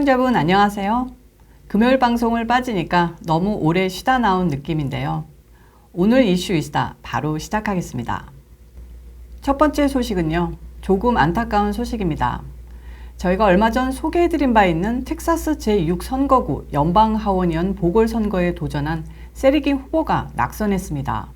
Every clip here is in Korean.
시청자분 안녕하세요. 금요일 방송을 빠지니까 너무 오래 쉬다 나온 느낌인데요. 오늘 이슈 이스타 바로 시작하겠습니다. 첫 번째 소식은요. 조금 안타까운 소식입니다. 저희가 얼마 전 소개해드린 바 있는 텍사스 제6선거구 연방하원의원 보궐선거에 도전한 세리긴 후보가 낙선했습니다.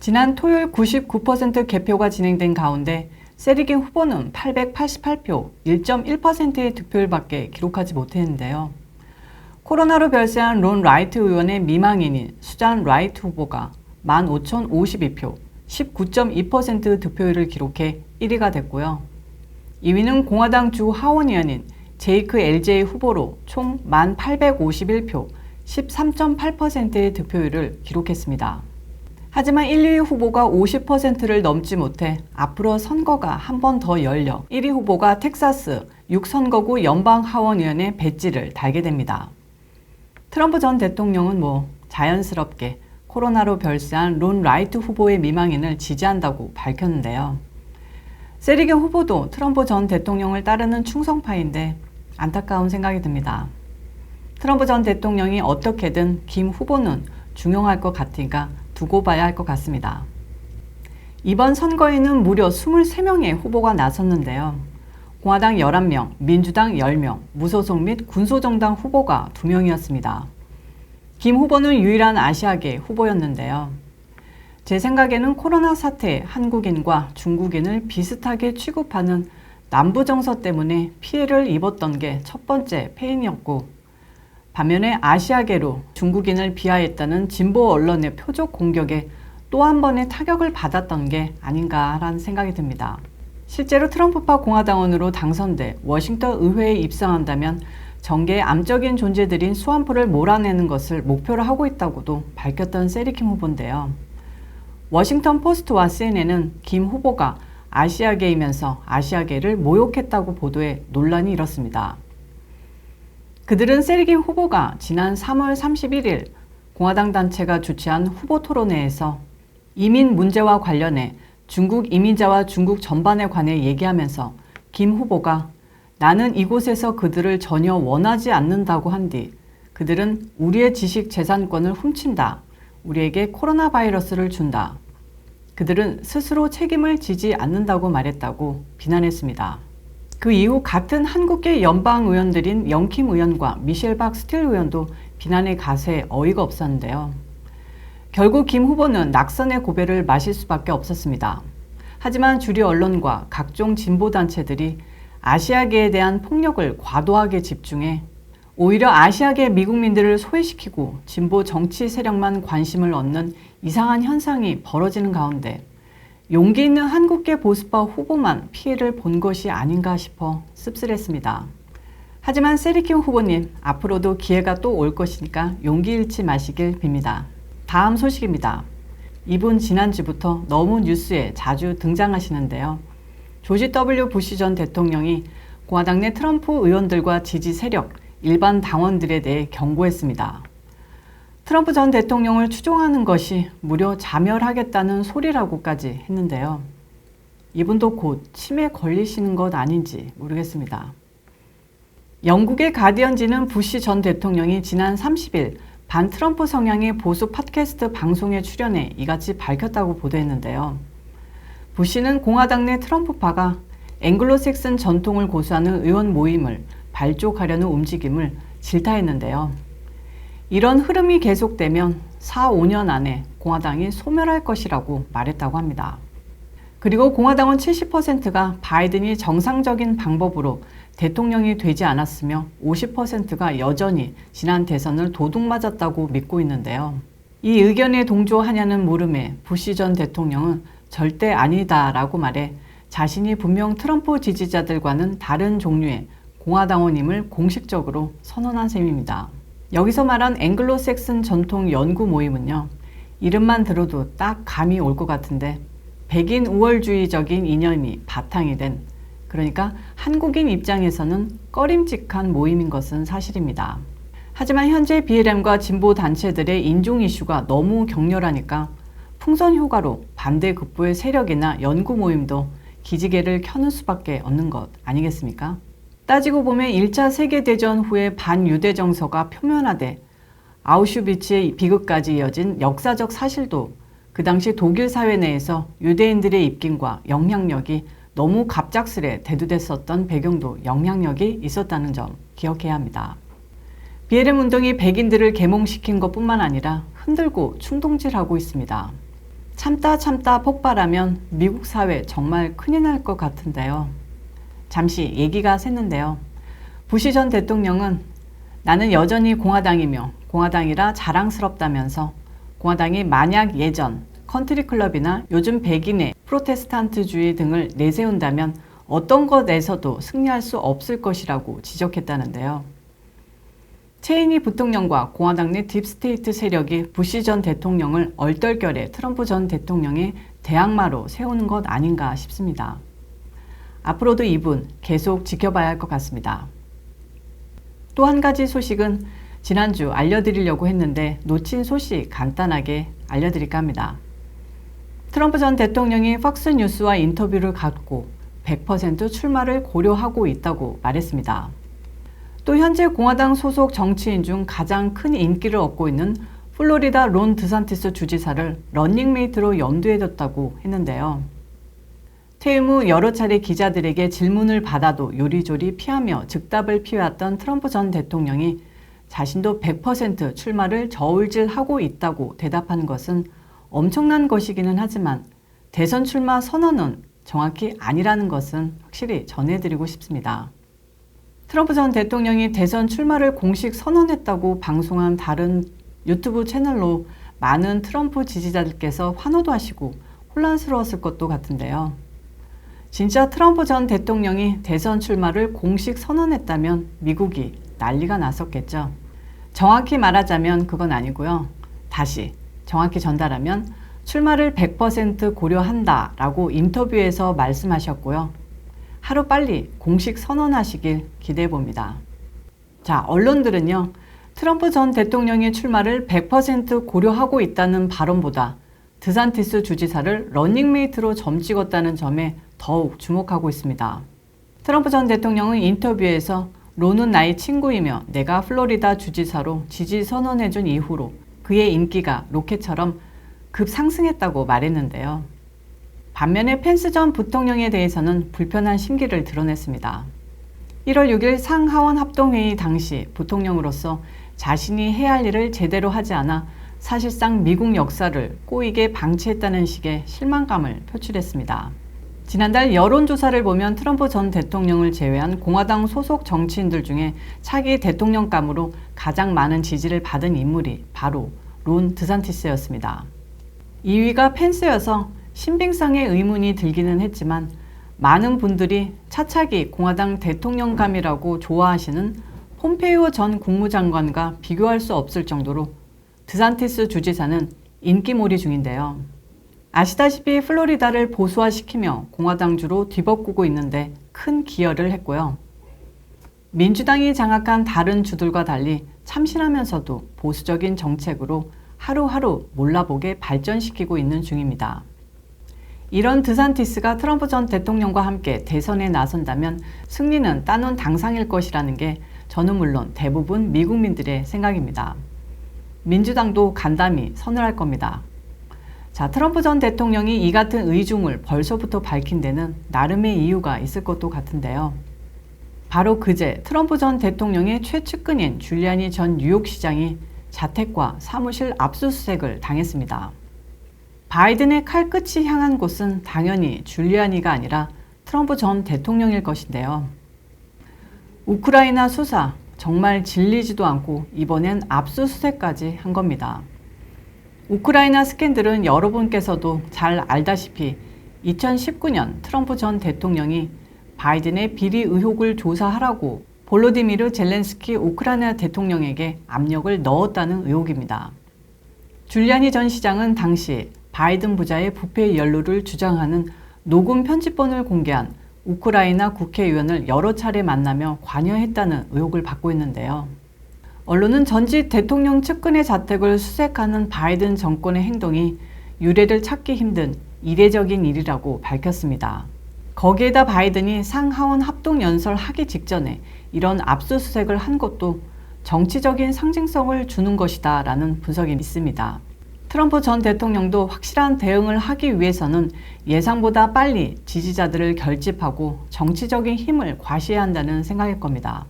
지난 토요일 99% 개표가 진행된 가운데 세리긴 후보는 888표, 1.1%의 득표율밖에 기록하지 못했는데요. 코로나로 별세한 론 라이트 의원의 미망인인 수잔 라이트 후보가 15,052표, 19.2% 득표율을 기록해 1위가 됐고요. 2위는 공화당 주 하원의원인 제이크 LJ 후보로 총 1,851표, 13.8%의 득표율을 기록했습니다. 하지만 1, 2위 후보가 50%를 넘지 못해 앞으로 선거가 한 번 더 열려 1위 후보가 텍사스 6선거구 연방하원의원의 배지를 달게 됩니다. 트럼프 전 대통령은 뭐 자연스럽게 코로나로 별세한 론 라이트 후보의 미망인을 지지한다고 밝혔는데요. 세리겐 후보도 트럼프 전 대통령을 따르는 충성파인데 안타까운 생각이 듭니다. 트럼프 전 대통령이 어떻게든 김 후보는 중용할 것 같으니까 두고 봐야 할 것 같습니다. 이번 선거에는 무려 23명의 후보가 나섰는데요. 공화당 11명, 민주당 10명, 무소속 및 군소정당 후보가 2명이었습니다. 김 후보는 유일한 아시아계 후보였는데요. 제 생각에는 코로나 사태 한국인과 중국인을 비슷하게 취급하는 남부 정서 때문에 피해를 입었던 게 첫 번째 패인이었고 반면에 아시아계로 중국인을 비하했다는 진보 언론의 표적 공격에 또 한 번의 타격을 받았던 게 아닌가라는 생각이 듭니다. 실제로 트럼프파 공화당원으로 당선돼 워싱턴 의회에 입성한다면 정계의 암적인 존재들인 수완포를 몰아내는 것을 목표로 하고 있다고도 밝혔던 세리킴 후보인데요. 워싱턴 포스트와 CNN은 김 후보가 아시아계이면서 아시아계를 모욕했다고 보도해 논란이 일었습니다. 그들은 세리김 후보가 지난 3월 31일 공화당 단체가 주최한 후보 토론회에서 이민 문제와 관련해 중국 이민자와 중국 전반에 관해 얘기하면서 김 후보가 나는 이곳에서 그들을 전혀 원하지 않는다고 한 뒤 그들은 우리의 지식 재산권을 훔친다. 우리에게 코로나 바이러스를 준다. 그들은 스스로 책임을 지지 않는다고 말했다고 비난했습니다. 그 이후 같은 한국계 연방 의원들인 영킴 의원과 미셸 박 스틸 의원도 비난의 가세에 어이가 없었는데요. 결국 김 후보는 낙선의 고배를 마실 수밖에 없었습니다. 하지만 주류 언론과 각종 진보 단체들이 아시아계에 대한 폭력을 과도하게 집중해 오히려 아시아계 미국민들을 소외시키고 진보 정치 세력만 관심을 얻는 이상한 현상이 벌어지는 가운데 용기 있는 한국계 보수파 후보만 피해를 본 것이 아닌가 싶어 씁쓸했습니다. 하지만 세리킴 후보님, 앞으로도 기회가 또 올 것이니까 용기 잃지 마시길 빕니다. 다음 소식입니다. 이분 지난주부터 너무 뉴스에 자주 등장하시는데요. 조지 W. 부시 전 대통령이 공화당 내 트럼프 의원들과 지지 세력, 일반 당원들에 대해 경고했습니다. 트럼프 전 대통령을 추종하는 것이 무려 자멸하겠다는 소리라고까지 했는데요. 이분도 곧 치매 걸리시는 것 아닌지 모르겠습니다. 영국의 가디언지는 부시 전 대통령이 지난 30일 반 트럼프 성향의 보수 팟캐스트 방송에 출연해 이같이 밝혔다고 보도했는데요. 부시는 공화당 내 트럼프파가 앵글로색슨 전통을 고수하는 의원 모임을 발족하려는 움직임을 질타했는데요. 이런 흐름이 계속되면 4, 5년 안에 공화당이 소멸할 것이라고 말했다고 합니다. 그리고 공화당은 70%가 바이든이 정상적인 방법으로 대통령이 되지 않았으며 50%가 여전히 지난 대선을 도둑맞았다고 믿고 있는데요. 이 의견에 동조하냐는 물음에 부시 전 대통령은 절대 아니다라고 말해 자신이 분명 트럼프 지지자들과는 다른 종류의 공화당원임을 공식적으로 선언한 셈입니다. 여기서 말한 앵글로색슨 전통 연구 모임은요. 이름만 들어도 딱 감이 올 것 같은데 백인 우월주의적인 이념이 바탕이 된 그러니까 한국인 입장에서는 꺼림직한 모임인 것은 사실입니다. 하지만 현재 BLM과 진보 단체들의 인종 이슈가 너무 격렬하니까 풍선 효과로 반대 극부의 세력이나 연구 모임도 기지개를 켜는 수밖에 없는 것 아니겠습니까? 따지고 보면 1차 세계대전 후에 반유대 정서가 표면화돼 아우슈비츠의 비극까지 이어진 역사적 사실도 그 당시 독일 사회 내에서 유대인들의 입김과 영향력이 너무 갑작스레 대두됐었던 배경도 영향력이 있었다는 점 기억해야 합니다. BLM 운동이 백인들을 계몽시킨 것 뿐만 아니라 흔들고 충동질하고 있습니다. 참다 참다 폭발하면 미국 사회 정말 큰일 날 것 같은데요. 잠시 얘기가 샜는데요. 부시 전 대통령은 나는 여전히 공화당이며 공화당이라 자랑스럽다면서 공화당이 만약 예전 컨트리 클럽이나 요즘 백인의 프로테스탄트주의 등을 내세운다면 어떤 것에서도 승리할 수 없을 것이라고 지적했다는데요. 체이니 부통령과 공화당 내 딥스테이트 세력이 부시 전 대통령을 얼떨결에 트럼프 전 대통령의 대항마로 세우는 것 아닌가 싶습니다. 앞으로도 이분 계속 지켜봐야 할 것 같습니다. 또 한 가지 소식은 지난주 알려드리려고 했는데 놓친 소식 간단하게 알려드릴까 합니다. 트럼프 전 대통령이 팍스뉴스와 인터뷰를 갖고 100% 출마를 고려하고 있다고 말했습니다. 또 현재 공화당 소속 정치인 중 가장 큰 인기를 얻고 있는 플로리다 론 드산티스 주지사를 런닝메이트로 염두에 뒀다고 했는데요. 퇴임 후 여러 차례 기자들에게 질문을 받아도 요리조리 피하며 즉답을 피해왔던 트럼프 전 대통령이 자신도 100% 출마를 저울질하고 있다고 대답한 것은 엄청난 것이기는 하지만 대선 출마 선언은 정확히 아니라는 것은 확실히 전해드리고 싶습니다. 트럼프 전 대통령이 대선 출마를 공식 선언했다고 방송한 다른 유튜브 채널로 많은 트럼프 지지자들께서 환호도 하시고 혼란스러웠을 것도 같은데요. 진짜 트럼프 전 대통령이 대선 출마를 공식 선언했다면 미국이 난리가 났었겠죠. 정확히 말하자면 그건 아니고요. 다시 정확히 전달하면 출마를 100% 고려한다 라고 인터뷰에서 말씀하셨고요. 하루 빨리 공식 선언하시길 기대해 봅니다. 자, 언론들은요, 트럼프 전 대통령의 출마를 100% 고려하고 있다는 발언보다 드산티스 주지사를 런닝메이트로 점 찍었다는 점에 더욱 주목하고 있습니다. 트럼프 전 대통령은 인터뷰에서 론은 나의 친구이며 내가 플로리다 주지사로 지지 선언해준 이후로 그의 인기가 로켓처럼 급상승했다고 말했는데요. 반면에 펜스 전 부통령에 대해서는 불편한 심기를 드러냈습니다. 1월 6일 상하원 합동회의 당시 부통령으로서 자신이 해야 할 일을 제대로 하지 않아 사실상 미국 역사를 꼬이게 방치했다는 식의 실망감을 표출했습니다. 지난달 여론조사를 보면 트럼프 전 대통령을 제외한 공화당 소속 정치인들 중에 차기 대통령감으로 가장 많은 지지를 받은 인물이 바로 론 드산티스였습니다. 2위가 펜스여서 신빙성의 의문이 들기는 했지만 많은 분들이 차차기 공화당 대통령감이라고 좋아하시는 폼페이오 전 국무장관과 비교할 수 없을 정도로 드산티스 주지사는 인기몰이 중인데요. 아시다시피 플로리다를 보수화시키며 공화당주로 뒤바꾸고 있는데 큰 기여를 했고요. 민주당이 장악한 다른 주들과 달리 참신하면서도 보수적인 정책으로 하루하루 몰라보게 발전시키고 있는 중입니다. 이런 드산티스가 트럼프 전 대통령과 함께 대선에 나선다면 승리는 따놓은 당상일 것이라는 게 저는 물론 대부분 미국민들의 생각입니다. 민주당도 간담이 선언할 겁니다. 자, 트럼프 전 대통령이 이 같은 의중을 벌써부터 밝힌 데는 나름의 이유가 있을 것도 같은데요. 바로 그제 트럼프 전 대통령의 최측근인 줄리아니 전 뉴욕시장이 자택과 사무실 압수수색을 당했습니다. 바이든의 칼끝이 향한 곳은 당연히 줄리아니가 아니라 트럼프 전 대통령일 것인데요. 우크라이나 수사 정말 질리지도 않고 이번엔 압수수색까지 한 겁니다. 우크라이나 스캔들은 여러분께서도 잘 알다시피 2019년 트럼프 전 대통령이 바이든의 비리 의혹을 조사하라고 볼로디미르 젤렌스키 우크라이나 대통령에게 압력을 넣었다는 의혹입니다. 줄리아니 전 시장은 당시 바이든 부자의 부패 연루를 주장하는 녹음 편집본을 공개한 우크라이나 국회의원을 여러 차례 만나며 관여했다는 의혹을 받고 있는데요. 언론은 전직 대통령 측근의 자택을 수색하는 바이든 정권의 행동이 유례를 찾기 힘든 이례적인 일이라고 밝혔습니다. 거기에다 바이든이 상하원 합동 연설 하기 직전에 이런 압수수색을 한 것도 정치적인 상징성을 주는 것이다 라는 분석이 있습니다. 트럼프 전 대통령도 확실한 대응을 하기 위해서는 예상보다 빨리 지지자들을 결집하고 정치적인 힘을 과시해야 한다는 생각일 겁니다.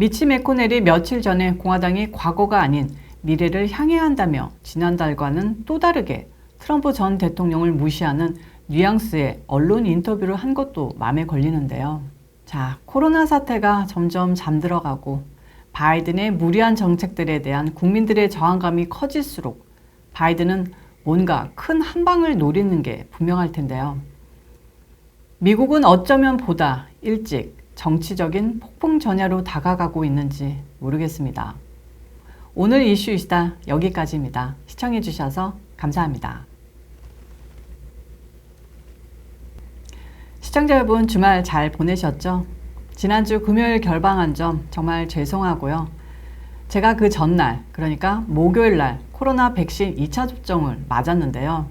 미치 메코넬이 며칠 전에 공화당이 과거가 아닌 미래를 향해야 한다며 지난달과는 또 다르게 트럼프 전 대통령을 무시하는 뉘앙스의 언론 인터뷰를 한 것도 마음에 걸리는데요. 자, 코로나 사태가 점점 잠들어가고 바이든의 무리한 정책들에 대한 국민들의 저항감이 커질수록 바이든은 뭔가 큰 한방을 노리는 게 분명할 텐데요. 미국은 어쩌면 보다 일찍 정치적인 폭풍 전야로 다가가고 있는지 모르겠습니다. 오늘 이슈 이시다 여기까지입니다. 시청해주셔서 감사합니다. 시청자 여러분 주말 잘 보내셨죠? 지난주 금요일 결방한 점 정말 죄송하고요. 제가 그 전날, 그러니까 목요일 날 코로나 백신 2차 접종을 맞았는데요.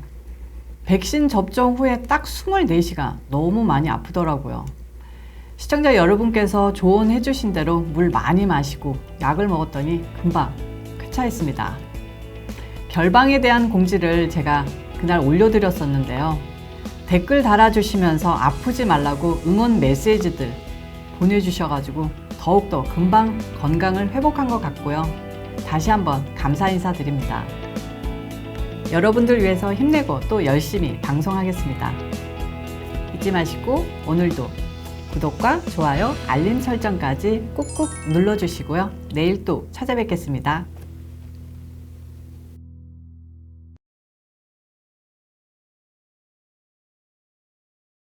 백신 접종 후에 딱 24시간 너무 많이 아프더라고요. 시청자 여러분께서 조언해 주신 대로 물 많이 마시고 약을 먹었더니 금방 쾌차했습니다. 결방에 대한 공지를 제가 그날 올려드렸었는데요. 댓글 달아주시면서 아프지 말라고 응원 메시지들 보내주셔가지고 더욱더 금방 건강을 회복한 것 같고요. 다시 한번 감사 인사드립니다. 여러분들 위해서 힘내고 또 열심히 방송하겠습니다. 잊지 마시고 오늘도 구독과 좋아요, 알림 설정까지 꾹꾹 눌러주시고요. 내일 또 찾아뵙겠습니다.